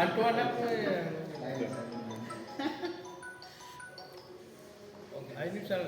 అంటూ వాళ్ళకు ఐదు నిమిషాలు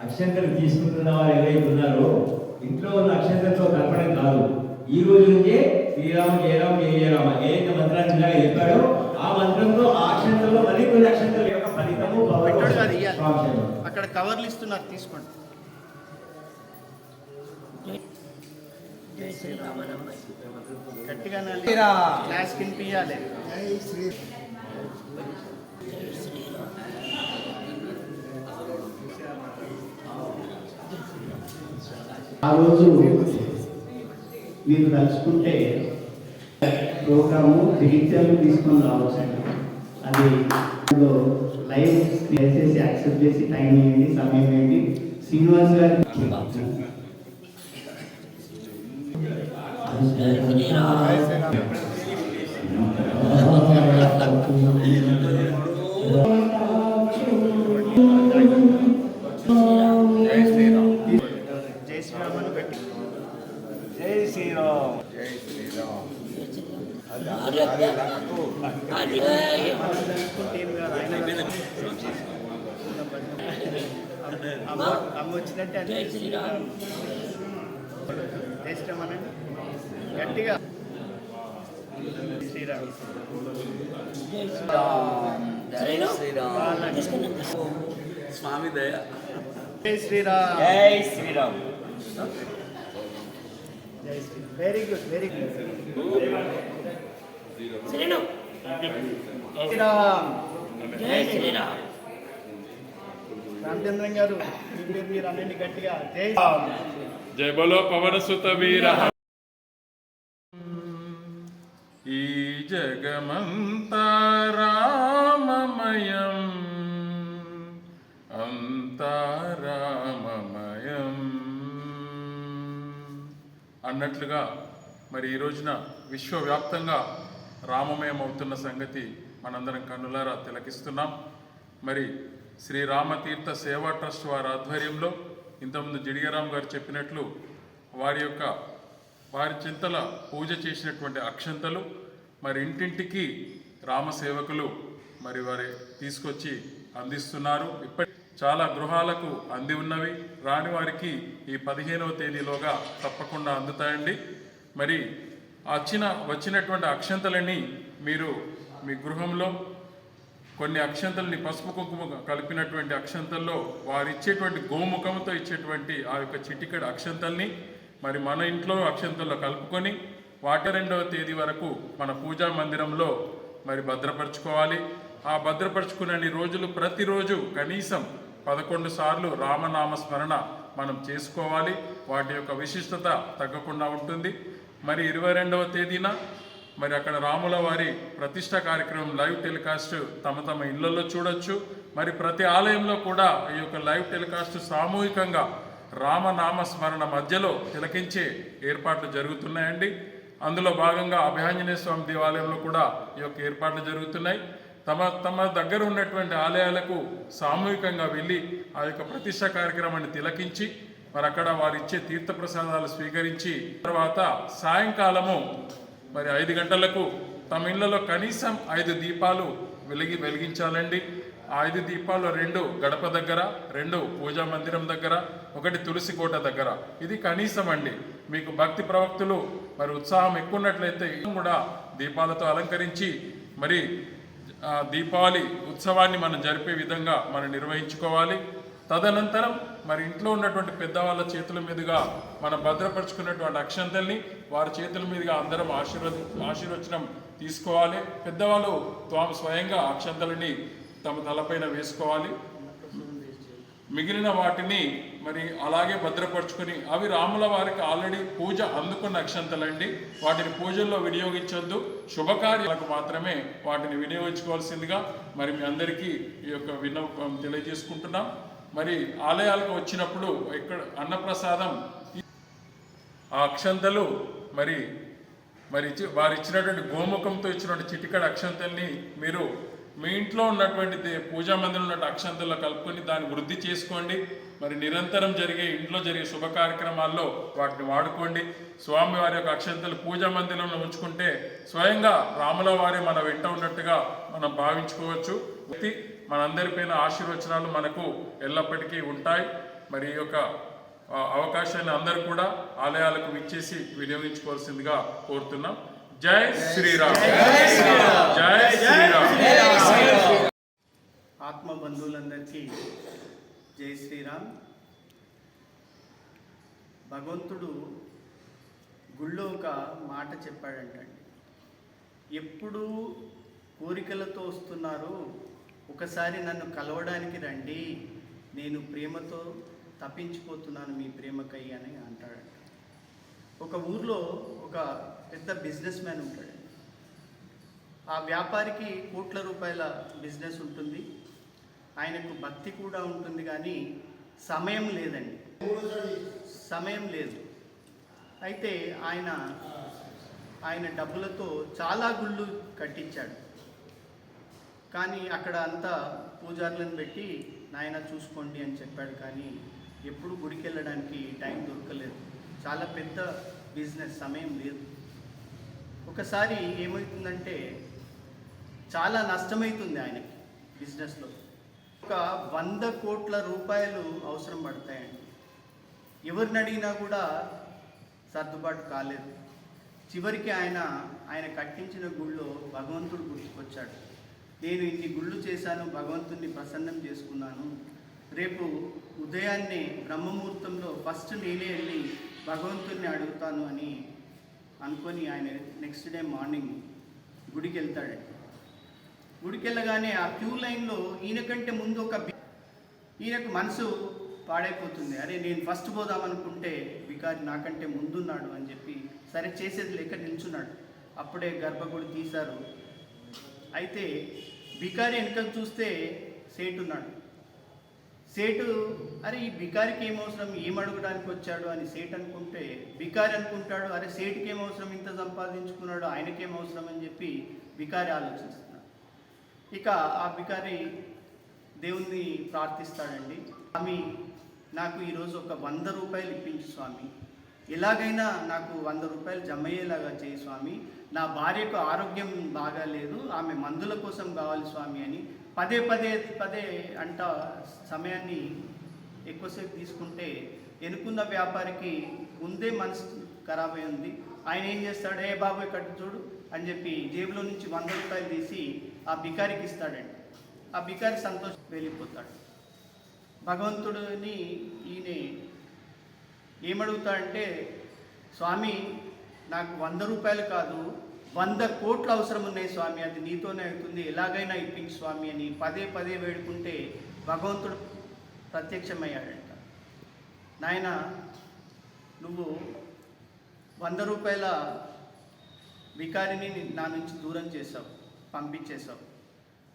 అక్షంతలు తీసుకుంటున్న వారు ఎవరైతే ఉన్నారో ఇంట్లో ఉన్న అక్షంతలతో కలపడం కాదు. ఈ రోజు నుంచే శ్రీరామ జయరామ జయ జయరామ ఏదైతే మంత్రాన్ని ఇందాక చెప్పాడో ఆ మంత్రంతో ఆ అక్షంతల్లో మరి కొన్ని అక్షంతల యొక్క ఫలితము అక్కడ కవర్లు ఇస్తున్నారు తీసుకోండి. గట్టిగా నాలి. క్లాస్ కినిపియాలి ఆ రోజు మీరు తలుచుకుంటే ప్రోగ్రాము డిజిటల్ తీసుకొని రావచ్చండి అది లైవ్ చేసేసి యాక్సెప్ట్ చేసి టైం ఏంటి సమయం ఏంటి శ్రీనివాస్ గారు Thank you శ్రీరామ్ అని గట్టి జై శ్రీరామ్ తీసుకుంటే ఏం కాదు. ఆయన అమ్మ అమ్మ వచ్చినట్టే అంటే జై శ్రీరామ్. జై శ్రీరామ్. అనండి గట్టిగా శ్రీరామ్. స్వామి దయ. జై శ్రీరామ్. జై శ్రీరామ్. జై Shri Ram. Very good very good Shri Ram. జై శ్రీరామ్. రామచంద్రన్ గారు మీరు గట్టిగా జై జయ బలో పవన సుత వీర. ఈ జగమంతా రామమయం అంతా రామమయం. అన్నట్లుగా మరి ఈ రోజున విశ్వవ్యాప్తంగా రామమయం అవుతున్న సంగతి మనందరం కన్నులారా తిలకిస్తున్నాం. మరి శ్రీ రామతీర్థ సేవా ట్రస్ట్ వారి ఆధ్వర్యంలో ఇంతకుముందు జిడిగరామ్ గారు చెప్పినట్లు వారి యొక్క వారి చింతల పూజ చేసినటువంటి అక్షంతలు మరి ఇంటింటికి రామ సేవకులు మరి వారి తీసుకొచ్చి అందిస్తున్నారు. ఇప్పటి చాలా గృహాలకు అంది ఉన్నవి. రాని వారికి ఈ పదిహేనవ తేదీలోగా తప్పకుండా అందుతాయండి. మరి వచ్చిన వచ్చినటువంటి అక్షంతలని మీరు మీ గృహంలో కొన్ని అక్షంతల్ని పసుపు కుంకుమ కలిపినటువంటి అక్షంతల్లో వారు ఇచ్చేటువంటి గోముఖంతో ఇచ్చేటువంటి ఆ యొక్క చిటికడ అక్షంతల్ని మరి మన ఇంట్లో అక్షంతల్లో కలుపుకొని వాటి రెండవ తేదీ వరకు మన పూజా మందిరంలో మరి భద్రపరచుకోవాలి. ఆ భద్రపరచుకునే రోజులు ప్రతిరోజు కనీసం పదకొండు సార్లు రామనామ స్మరణ మనం చేసుకోవాలి. వాటి యొక్క విశిష్టత తగ్గకుండా ఉంటుంది. మరి ఇరవై రెండవ తేదీన మరి అక్కడ రాముల వారి ప్రతిష్ట కార్యక్రమం లైవ్ టెలికాస్ట్ తమ తమ ఇళ్ళలో చూడొచ్చు. మరి ప్రతి ఆలయంలో కూడా ఈ యొక్క లైవ్ టెలికాస్ట్ సామూహికంగా రామనామ స్మరణ మధ్యలో తిలకించే ఏర్పాట్లు జరుగుతున్నాయండి. అందులో భాగంగా అభయాంజనేయ స్వామి దేవాలయంలో కూడా ఈ యొక్క ఏర్పాట్లు జరుగుతున్నాయి. తమ తమ దగ్గర ఉన్నటువంటి ఆలయాలకు సామూహికంగా వెళ్ళి ఆ యొక్క ప్రతిష్ట కార్యక్రమాన్ని తిలకించి మరి అక్కడ వారిచ్చే తీర్థ తీర్థప్రసాదాలు స్వీకరించి తర్వాత సాయంకాలము మరి ఐదు గంటలకు తమ ఇళ్ళలో కనీసం ఐదు దీపాలు వెలిగి వెలిగించాలండి. ఆ ఐదు దీపాలు రెండు గడప దగ్గర రెండు పూజా మందిరం దగ్గర ఒకటి తులసి కోట దగ్గర. ఇది కనీసం అండి. మీకు భక్తి ప్రవక్తులు మరి ఉత్సాహం ఎక్కువ ఉన్నట్లయితే కూడా దీపాలతో అలంకరించి మరి దీపావళి ఉత్సవాన్ని మనం జరిపే విధంగా మనం నిర్వహించుకోవాలి. తదనంతరం మరి ఇంట్లో ఉన్నటువంటి పెద్దవాళ్ళ చేతుల మీదుగా మనం భద్రపరుచుకున్నటువంటి అక్షంతల్ని వారి చేతుల మీదుగా అందరం ఆశీర్వద ఆశీర్వచనం తీసుకోవాలి. పెద్దవాళ్ళు తాము స్వయంగా అక్షంతలని తమ తలపైన వేసుకోవాలి. మిగిలిన వాటిని మరి అలాగే భద్రపరుచుకొని అవి రాముల వారికి ఆల్రెడీ పూజ అందుకున్న అక్షంతలండి. వాటిని పూజల్లో వినియోగించొద్దు. శుభకార్యాలకు మాత్రమే వాటిని వినియోగించుకోవాల్సిందిగా మరి మీ అందరికీ ఈ యొక్క విన్నపం తెలియజేసుకుంటున్నాం. మరి ఆలయాలకు వచ్చినప్పుడు ఇక్కడ అన్నప్రసాదం ఆ అక్షంతలు మరి మరి ఇచ్చి- వారు ఇచ్చినటువంటి గోముఖంతో ఇచ్చినటువంటి చిటికడ అక్షంతల్ని మీరు మీ ఇంట్లో ఉన్నటువంటి పూజా మందిరంలో ఉన్నటువంటి అక్షంతల్లో కలుపుకొని దాన్ని వృద్ధి చేసుకోండి. మరి నిరంతరం జరిగే ఇంట్లో జరిగే శుభ కార్యక్రమాల్లో వాటిని వాడుకోండి. స్వామి వారి యొక్క అక్షంతలు పూజా మందిరంలో ఉంచుకుంటే స్వయంగా రాముల వారి మన వెంట ఉన్నట్టుగా మనం భావించుకోవచ్చు. వ్యక్తి మనందరిపైన ఆశీర్వచనాలు మనకు ఎల్లప్పటికీ ఉంటాయి. మరి ఈ యొక్క అవకాశాన్ని అందరూ కూడా ఆలయాలకు విచ్చేసి వినియోగించుకోవాల్సిందిగా కోరుతున్నాం. జై శ్రీరామ్. జై శ్రీరామ్. ఆత్మ బంధువులందరికీ జై శ్రీరామ్. భగవంతుడు గుళ్ళో ఒక మాట చెప్పాడంటండి. ఎప్పుడు కోరికలతో వస్తున్నారు ఒకసారి నన్ను కలవడానికి రండి నేను ప్రేమతో తప్పించిపోతున్నాను మీ ప్రేమకై అని అంటాడు. ఒక ఊర్లో ఒక పెద్ద బిజినెస్ మ్యాన్ ఉంటాడు. ఆ వ్యాపారికి కోట్ల రూపాయల బిజినెస్ ఉంటుంది. ఆయనకు భక్తి కూడా ఉంటుంది కానీ సమయం లేదండి. సమయం లేదు. అయితే ఆయన ఆయన డబ్బులతో చాలా గుళ్ళు కట్టించాడు. కానీ అక్కడ అంతా పూజారులను పెట్టి నాయన చూసుకోండి అని చెప్పాడు. కానీ ఎప్పుడు గుడికి వెళ్ళడానికి టైం దొరకలేదు. చాలా పెద్ద బిజినెస్ సమయం లేదు. ఒకసారి ఏమవుతుందంటే చాలా నష్టమవుతుంది ఆయనకి బిజినెస్లో. ఒక వంద కోట్ల రూపాయలు అవసరం పడతాయండి. ఎవరిని అడిగినా కూడా సర్దుబాటు కాలేదు. చివరికి ఆయన ఆయన కట్టించిన గుళ్ళో భగవంతుడు గుర్తుకొచ్చాడు. నేను ఇన్ని గుళ్ళు చేశాను భగవంతుణ్ణి ప్రసన్నం చేసుకున్నాను. రేపు ఉదయాన్నే బ్రహ్మముహూర్తంలో ఫస్ట్ నేనే వెళ్ళి భగవంతుణ్ణి అడుగుతాను అని అనుకొని ఆయన నెక్స్ట్ డే మార్నింగ్ గుడికి వెళ్తాడు. గుడికి వెళ్ళగానే ఆ క్యూ లైన్లో ఈయన కంటే ముందు ఒక ఈయనకు మనసు పాడైపోతుంది. అరే నేను ఫస్ట్ పోదాం అనుకుంటే వికారి నాకంటే ముందున్నాడు అని చెప్పి సరే చేసేది లేక నిల్చున్నాడు. అప్పుడే గర్భగుడి తీశారు. అయితే బికారి వెనకకు చూస్తే సేటు ఉన్నాడు. సేటు అరే ఈ బికారికి ఏం అవసరం? ఏం అడగడానికి వచ్చాడు అని సేట్ అనుకుంటే బికారి అనుకుంటాడు అరే సేటుకి ఏం అవసరం? ఇంత సంపాదించుకున్నాడు ఆయనకేం అవసరం అని చెప్పి బికారి ఆలోచిస్తున్నాడు. ఇక ఆ బికారి దేవుణ్ణి ప్రార్థిస్తాడండి. స్వామి నాకు ఈరోజు ఒక వంద రూపాయలు ఇప్పించు స్వామి. ఎలాగైనా నాకు వంద రూపాయలు జమ అయ్యేలాగా చేయి స్వామి. నా భార్యకు ఆరోగ్యం బాగాలేదు ఆమె మందుల కోసం కావాలి స్వామి అని పదే పదే పదే అంట సమయాన్ని ఎక్కువసేపు తీసుకుంటే ఎనుకున్న వ్యాపారికి ముందే మనసు ఖరాబ్ అయి ఉంది. ఆయన ఏం చేస్తాడు? ఏ బాబు ఇక్కడ చూడు అని చెప్పి జేబులో నుంచి వంద రూపాయలు తీసి ఆ బికారికి ఇస్తాడండి. ఆ బికారి సంతోషం వెళ్ళిపోతాడు. భగవంతుడిని ఈయన ఏమడుగుతా అంటే స్వామి నాకు వంద రూపాయలు కాదు వంద కోట్లు అవసరం ఉన్నాయి స్వామి అది నీతోనే అవుతుంది ఎలాగైనా ఇప్పించు స్వామి అని పదే పదే వేడుకుంటే భగవంతుడు ప్రత్యక్షమయ్యాడంట. నాయన నువ్వు వంద రూపాయల వికారిని నా నుంచి దూరం చేసావు పంపించేశావు.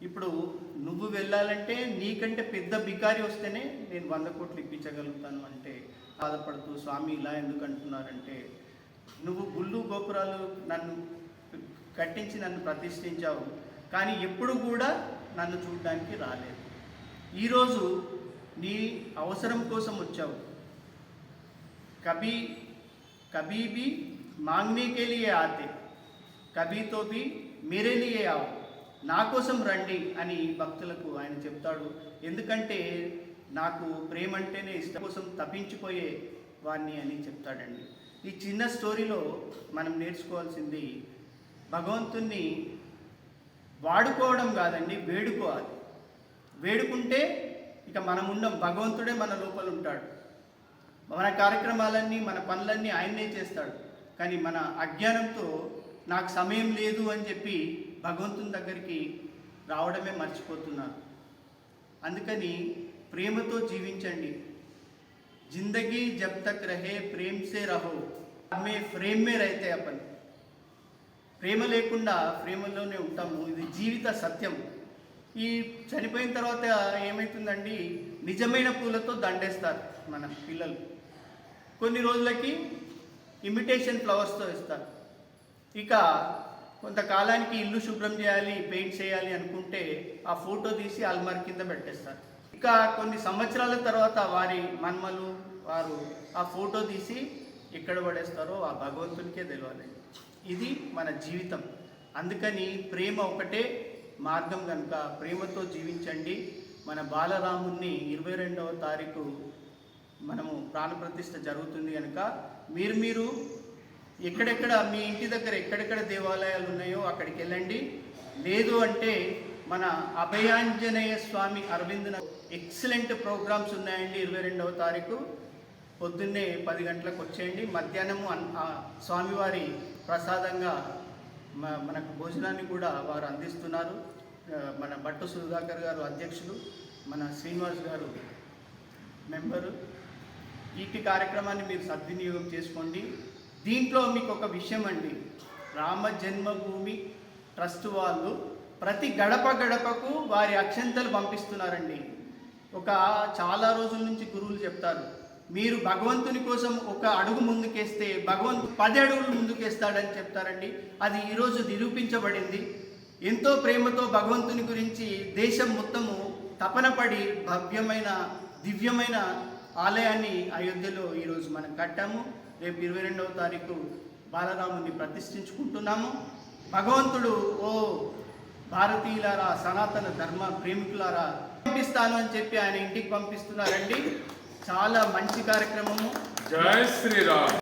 ఇప్పుడు నువ్వు వెళ్ళాలంటే నీకంటే పెద్ద బికారి వస్తేనే నేను వంద కోట్లు ఇప్పించగలుగుతాను అంటే బాధపడుతూ స్వామి ఇలా ఎందుకు అంటున్నారంటే నువ్వు గుళ్ళు గోపురాలు నన్ను కట్టించి నన్ను ప్రతిష్ఠించావు కానీ ఎప్పుడు కూడా నన్ను చూడడానికి రాలేదు. ఈరోజు నీ అవసరం కోసం వచ్చావు. కభీ కబీబి బి ఆతే కభీతో బి మీరే ఆవు నా కోసం రండి అని భక్తులకు ఆయన చెప్తాడు. ఎందుకంటే నాకు ప్రేమ అంటేనే ఇష్టం కోసం తప్పించిపోయే వాడిని అని చెప్తాడండి. ఈ చిన్న స్టోరీలో మనం నేర్చుకోవాల్సింది భగవంతుణ్ణి వాడుకోవడం కాదండి వేడుకోవాలి. వేడుకుంటే ఇక మనం ఉన్న భగవంతుడే మన లోపల ఉంటాడు. మన కార్యక్రమాలన్నీ మన పనులన్నీ ఆయన్నే చేస్తాడు. కానీ మన అజ్ఞానంతో నాకు సమయం లేదు అని చెప్పి భగవంతుని దగ్గరికి రావడమే మర్చిపోతున్నారు అందుకని ప్రేమతో జీవించండి. జిందగీ జబ్ తక్ రహే ప్రేమ్ సే రహో. మే ఫ్రేమ్ మే రైతే అపన్. ప్రేమ లేకుండా ప్రేమలోనే ఉంటాము. ఇది జీవిత సత్యం. ఈ చనిపోయిన తర్వాత ఏమవుతుందండి నిజమైన పూలతో దండేస్తారు మన పిల్లలు. కొన్ని రోజులకి ఇమిటేషన్ ఫ్లవర్స్తో ఇస్తారు ఇక కొంతకాలానికి ఇల్లు శుభ్రం చేయాలి పెయింట్ చేయాలి అనుకుంటే ఆ ఫోటో తీసి అల్మార్ కింద పెట్టేస్తారు. ఇంకా కొన్ని సంవత్సరాల తర్వాత వారి మన్మలు వారు ఆ ఫోటో తీసి ఎక్కడ పడేస్తారో ఆ భగవంతునికే తెలియాలి ఇది మన జీవితం. అందుకని ప్రేమ ఒకటే మార్గం కనుక ప్రేమతో జీవించండి. మన బాలరాముణ్ణి ఇరవై రెండవ తారీఖు మనము ప్రాణప్రతిష్ఠ జరుగుతుంది కనుక మీరు మీరు ఎక్కడెక్కడ మీ ఇంటి దగ్గర ఎక్కడెక్కడ దేవాలయాలు ఉన్నాయో అక్కడికి వెళ్ళండి. లేదు అంటే మన అభయాంజనేయ స్వామి అరవింద్ ఎక్సలెంట్ ప్రోగ్రామ్స్ ఉన్నాయండి ఇరవై రెండవ తారీఖు. పొద్దున్నే పది గంటలకు వచ్చేయండి. మధ్యాహ్నము స్వామివారి ప్రసాదంగా మనకు భోజనాన్ని కూడా వారు అందిస్తున్నారు. మన భట్టు సుధాకర్ గారు అధ్యక్షులు మన శ్రీనివాస్ గారు మెంబరు. ఈ కార్యక్రమాన్ని మీరు సద్వినియోగం చేసుకోండి. దీంట్లో మీకు ఒక విషయం అండి. రామ జన్మభూమి ట్రస్ట్ వాళ్ళు ప్రతి గడప గడపకు వారి అక్షంతలు పంపిస్తున్నారండి. ఒక చాలా రోజుల నుంచి గురువులు చెప్తారు మీరు భగవంతుని కోసం ఒక అడుగు ముందుకేస్తే భగవంతు పది అడుగులు ముందుకేస్తాడని చెప్తారండి. అది ఈరోజు నిరూపించబడింది. ఎంతో ప్రేమతో భగవంతుని గురించి దేశం మొత్తము తపన పడి భవ్యమైన దివ్యమైన ఆలయాన్ని అయోధ్యలో ఈరోజు మనం కట్టాము. రేపు ఇరవై రెండవ తారీఖు బాలరాముని ప్రతిష్ఠించుకుంటున్నాము. భగవంతుడు ఓ భారతీయులారా సనాతన ధర్మ ప్రేమికులారా పంపిస్తాను అని చెప్పి ఆయన ఇంటికి పంపిస్తున్నారండి. చాలా మంచి కార్యక్రమము. జై శ్రీరామ్.